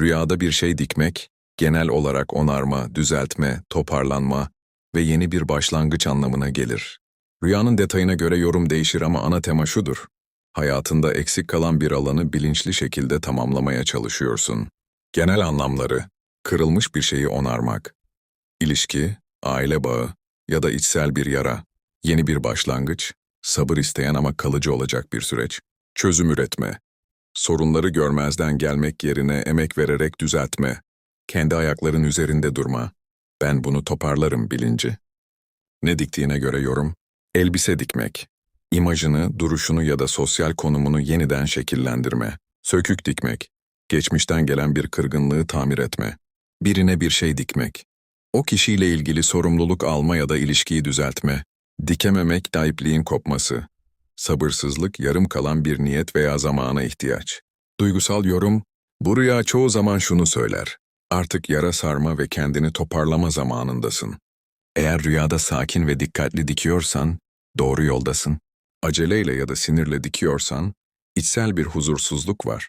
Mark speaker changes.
Speaker 1: Rüyada bir şey dikmek, genel olarak onarma, düzeltme, toparlanma ve yeni bir başlangıç anlamına gelir. Rüyanın detayına göre yorum değişir ama ana tema şudur. Hayatında eksik kalan bir alanı bilinçli şekilde tamamlamaya çalışıyorsun. Genel anlamları, kırılmış bir şeyi onarmak, ilişki, aile bağı ya da içsel bir yara, yeni bir başlangıç, sabır isteyen ama kalıcı olacak bir süreç, çözüm üretme, sorunları görmezden gelmek yerine emek vererek düzeltme, kendi ayakların üzerinde durma, ben bunu toparlarım bilinci. Ne diktiğine göre yorum, elbise dikmek, imajını, duruşunu ya da sosyal konumunu yeniden şekillendirme, sökük dikmek, geçmişten gelen bir kırgınlığı tamir etme, birine bir şey dikmek, o kişiyle ilgili sorumluluk alma ya da ilişkiyi düzeltme, dikememek da ipliğin kopması, sabırsızlık, yarım kalan bir niyet veya zamana ihtiyaç. Duygusal yorum, bu rüya çoğu zaman şunu söyler, artık yara sarma ve kendini toparlama zamanındasın. Eğer rüyada sakin ve dikkatli dikiyorsan, doğru yoldasın. Aceleyle ya da sinirle dikiyorsan, içsel bir huzursuzluk var.